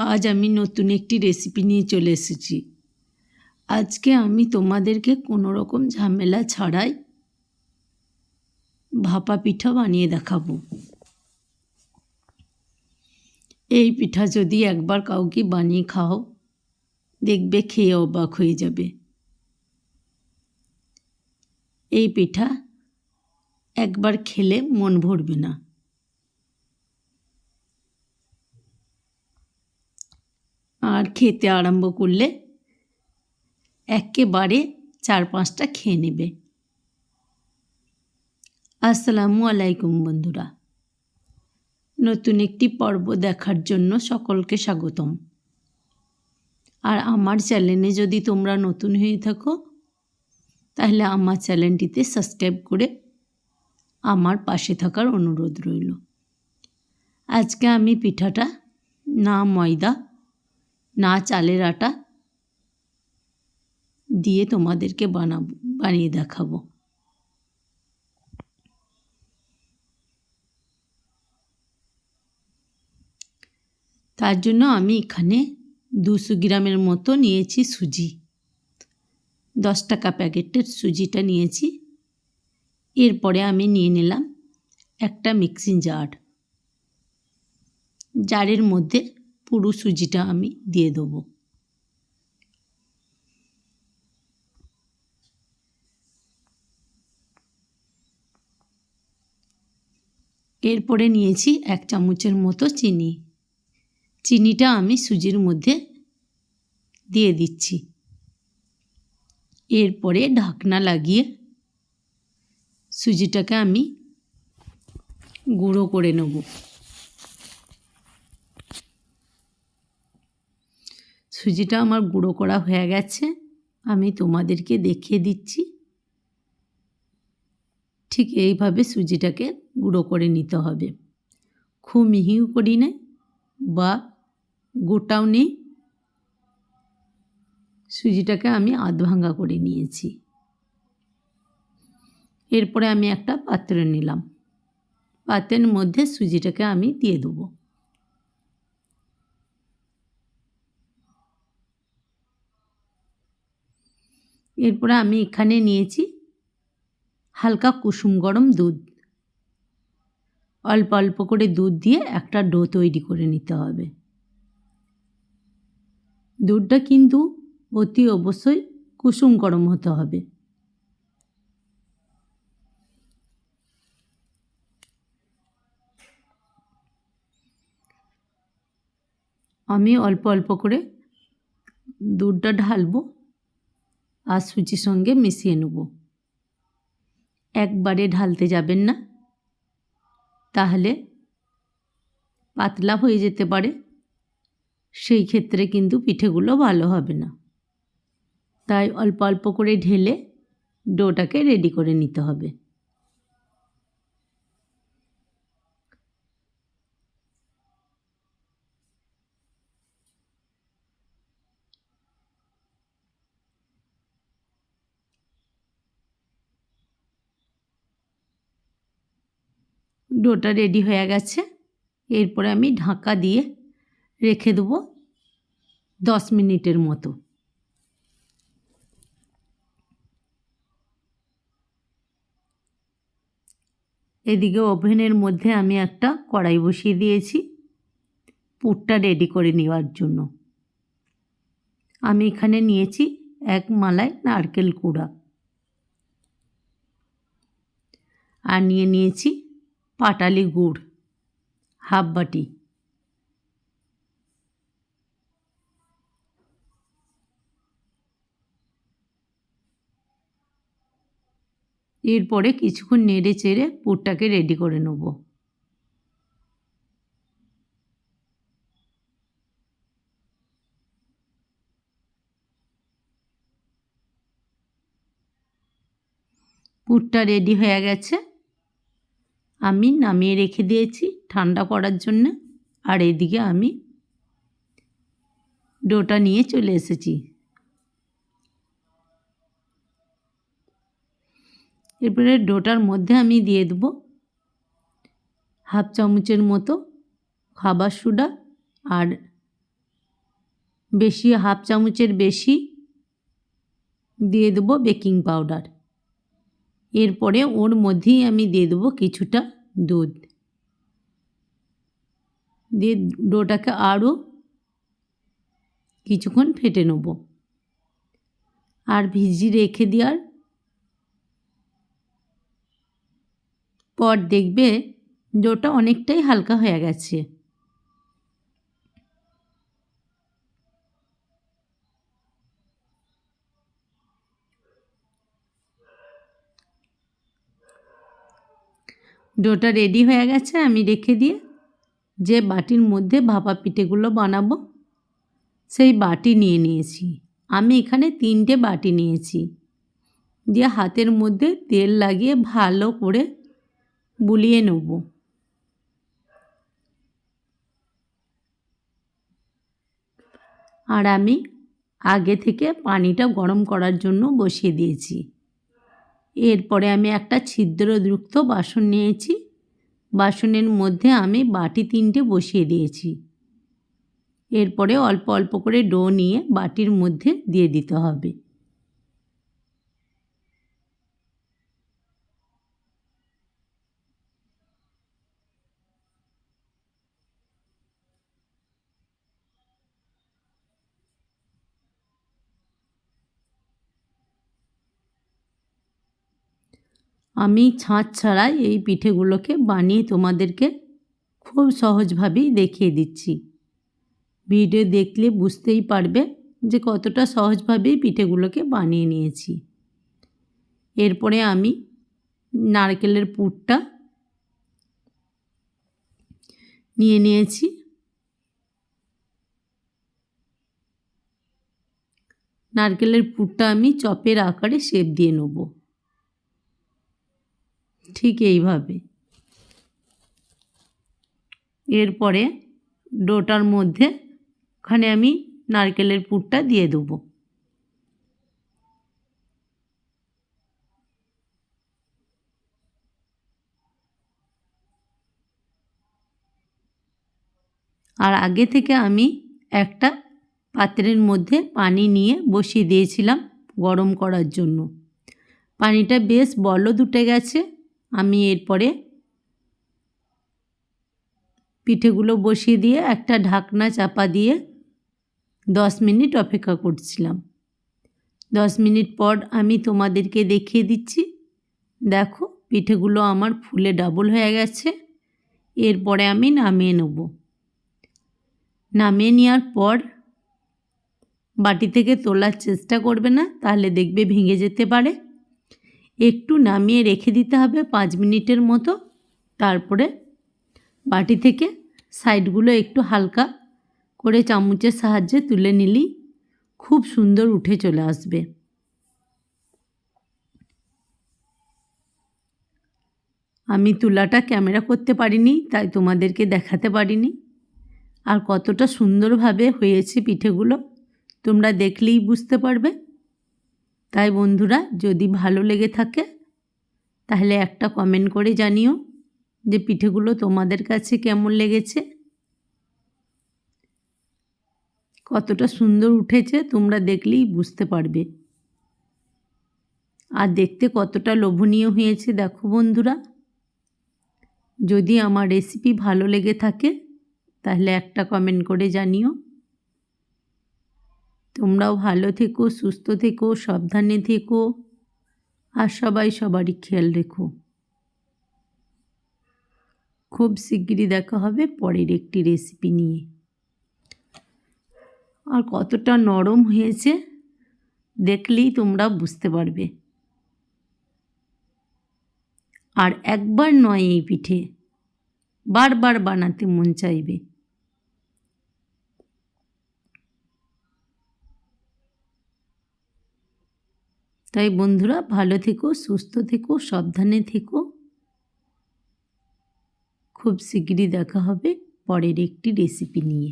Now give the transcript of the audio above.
আজ আমি নতুন একটি রেসিপি নিয়ে চলে এসেছি। আজকে আমি তোমাদেরকে কোনো রকম ঝামেলা ছাড়াই ভাপা পিঠা বানিয়ে দেখাবো। এই পিঠা যদি একবার কাউকে বানিয়ে খাও, দেখবে খেয়ে অবাক হয়ে যাবে। এই পিঠা একবার খেলে মন ভরবে না। আর খেতে আরম্ভ করলে একেবারে চার পাঁচটা খেয়ে নেবে। আসসালামু আলাইকুম বন্ধুরা। নতুন একটি পর্ব দেখার জন্য সকলকে স্বাগতম। আর আমার চ্যানেলে যদি তোমরা নতুন হয়ে থাকো, তাহলে আমার চ্যানেলটিতে সাবস্ক্রাইব করে আমার পাশে থাকার অনুরোধ রইল। আজকে আমি পিঠাটা না ময়দা না চালের আটা দিয়ে তোমাদেরকে বানাবো, বানিয়ে দেখাবো। তার জন্য আমি এখানে দুশো গ্রামের মতো নিয়েছি সুজি। দশ টাকা প্যাকেটের সুজিটা নিয়েছি। এরপরে আমি নিয়ে নিলাম একটা মিক্সিং জার। জারের মধ্যে পুরো সুজিটা আমি দিয়ে দেবো। এরপরে নিয়েছি এক চামচের মতো চিনি। চিনিটা আমি সুজির মধ্যে দিয়ে দিচ্ছি। এরপরে ঢাকনা লাগিয়ে সুজিটাকে আমি গুঁড়ো করে নেব। সুজিটা আমার গুঁড়ো করা হয়ে গেছে। আমি তোমাদেরকে দেখিয়ে দিচ্ছি। ঠিক এইভাবে সুজিটাকে গুঁড়ো করে নিতে হবে। খুব মিহিও করি না বা গোটাও নেই সুজিটাকে আমি আধ ভাঙ্গা করে নিয়েছি। এরপরে আমি একটা পাত্রে নিলাম। পাত্রের মধ্যে সুজিটাকে আমি দিয়ে দেবো। এরপরে আমি এখানে নিয়েছি হালকা কুসুম গরম দুধ। অল্প অল্প করে দুধ দিয়ে একটা ডো তৈরি করে নিতে হবে। দুধটা কিন্তু অতি অবশ্যই কুসুম গরম হতে হবে। আমি অল্প অল্প করে দুধটা ঢালবো। আর সুজির সঙ্গে মিশিয়ে নেব। একবারে ঢালতে যাবেন না। তাহলে পাতলা হয়ে যেতে পারে। সেই ক্ষেত্রে কিন্তু পিঠেগুলো ভালো হবে না। তাই অল্প অল্প করে ঢেলে ডোটাকে রেডি করে নিতে হবে। ডোটা রেডি হয়ে গেছে। এরপরে আমি ঢাকা দিয়ে রেখে দেবো দশ মিনিটের মতো। এদিকে ওভেনের মধ্যে আমি একটা কড়াই বসিয়ে দিয়েছি পুরটা রেডি করে নেওয়ার জন্য। আমি এখানে নিয়েছি এক মালাই নারকেল কুড়া। আর নিয়ে নিয়েছি পাটালি গুড়, হাফ বাটি। এরপরে কিছুক্ষণ নেড়ে চেড়ে পুরটাকে রেডি করে নেব। পুরটা রেডি হয়ে গেছে। আমি নামিয়ে রেখে দিয়েছি ঠান্ডা করার জন্য। আর এদিকে আমি ডোটা নিয়ে চলে এসেছি। এরপরে ডোটার মধ্যে আমি দিয়ে দেবো হাফ চামচের মতো খাবার সোডা আর বেশি, হাফ চামচের বেশি দিয়ে দেবো বেকিং পাউডার। এরপরে ওর মধ্যেই আমি দিয়ে দেবো কিছুটা দুধ। দিয়ে ডোটাকে আরও কিছুক্ষণ ফেটে নেব। আর ভিজিয়ে রেখে দেওয়ার পর দেখবে ডোটা অনেকটাই হালকা হয়ে গেছে। ডোটা রেডি হয়ে গেছে, আমি রেখে দিয়ে যে বাটির মধ্যে ভাপা পিঠেগুলো বানাবো, সেই বাটি নিয়ে নিয়েছি। আমি এখানে তিনটে বাটি নিয়েছি। দিয়ে হাতের মধ্যে তেল লাগিয়ে ভালো করে বুলিয়ে নেব। আর আমি আগে থেকে পানিটা গরম করার জন্য বসিয়ে দিয়েছি। এরপরে আমি একটা ছিদ্রযুক্ত বাসন নিয়েছি। বাসনের মধ্যে আমি বাটি তিনটে বসিয়ে দিয়েছি। এরপরে অল্প অল্প করে ডো নিয়ে বাটির মধ্যে দিয়ে দিতে হবে। আমি ছাঁচ ছাড়াই এই পিঠেগুলোকে বানিয়ে তোমাদেরকে খুব সহজভাবেই দেখিয়ে দিচ্ছি। ভিডিও দেখলে বুঝতেই পারবে যে কতটা সহজভাবেই পিঠেগুলোকে বানিয়ে নিয়েছি। এরপরে আমি নারকেলের পুরটা নিয়ে নিয়েছি। নারকেলের পুরটা আমি চপের আকারে শেপ দিয়ে নেব। ঠিক এইভাবে। এরপরে ডোটার মধ্যে ওখানে আমি নারকেলের পুরটা দিয়ে দেবো। আর আগে থেকে আমি একটা পাত্রের মধ্যে পানি নিয়ে বসিয়ে দিয়েছিলাম গরম করার জন্য। পানিটা বেশ বলদ উঠে গেছে। আমি এরপরে পিঠেগুলো বসিয়ে দিয়ে একটা ঢাকনা চাপা দিয়ে দশ মিনিট অপেক্ষা করছিলাম। দশ মিনিট পর আমি তোমাদেরকে দেখিয়ে দিচ্ছি। দেখো, পিঠেগুলো আমার ফুলে ডাবল হয়ে গেছে। এরপরে আমি নামিয়ে নেব। নামিয়ে নেওয়ার পর বাটি থেকে তোলার চেষ্টা করবে না, তাহলে দেখবে ভেঙে যেতে পারে। একটু নামিয়ে রেখে দিতে হবে পাঁচ মিনিটের মতো। তারপরে বাটি থেকে সাইডগুলো একটু হালকা করে চামচের সাহায্যে তুলে নিলেই খুব সুন্দর উঠে চলে আসবে। আমি তুলাটা ক্যামেরা করতে পারিনি, তাই তোমাদেরকে দেখাতে পারিনি। আর কতটা সুন্দরভাবে হয়েছে পিঠেগুলো, তোমরা দেখলেই বুঝতে পারবে। তাই বন্ধুরা, যদি ভালো লেগে থাকে, তাহলে একটা কমেন্ট করে জানিও যে পিঠেগুলো তোমাদের কাছে কেমন লেগেছে। কতটা সুন্দর উঠেছে, তোমরা দেখলেই বুঝতে পারবে। আর দেখতে কতটা লোভনীয় হয়েছে, দেখো বন্ধুরা। যদি আমার রেসিপি ভালো লেগে থাকে, তাহলে একটা কমেন্ট করে জানিও। তোমরাও ভালো থেকো, সুস্থ থেকো, সাবধানে থেকো আর সবাই সবারই খেয়াল রেখো। খুব শিগগিরই দেখা হবে পরের একটি রেসিপি নিয়ে। আর কতটা নরম হয়েছে দেখলেই তোমরা বুঝতে পারবে। আর একবার নয় এই পিঠে, বারবার বানাতে মন চাইবে। তাই বন্ধুরা, ভালো থেকো, সুস্থ থেকো, সাবধানে থেকো। খুব শিগগিরই দেখা হবে পরের একটি রেসিপি নিয়ে।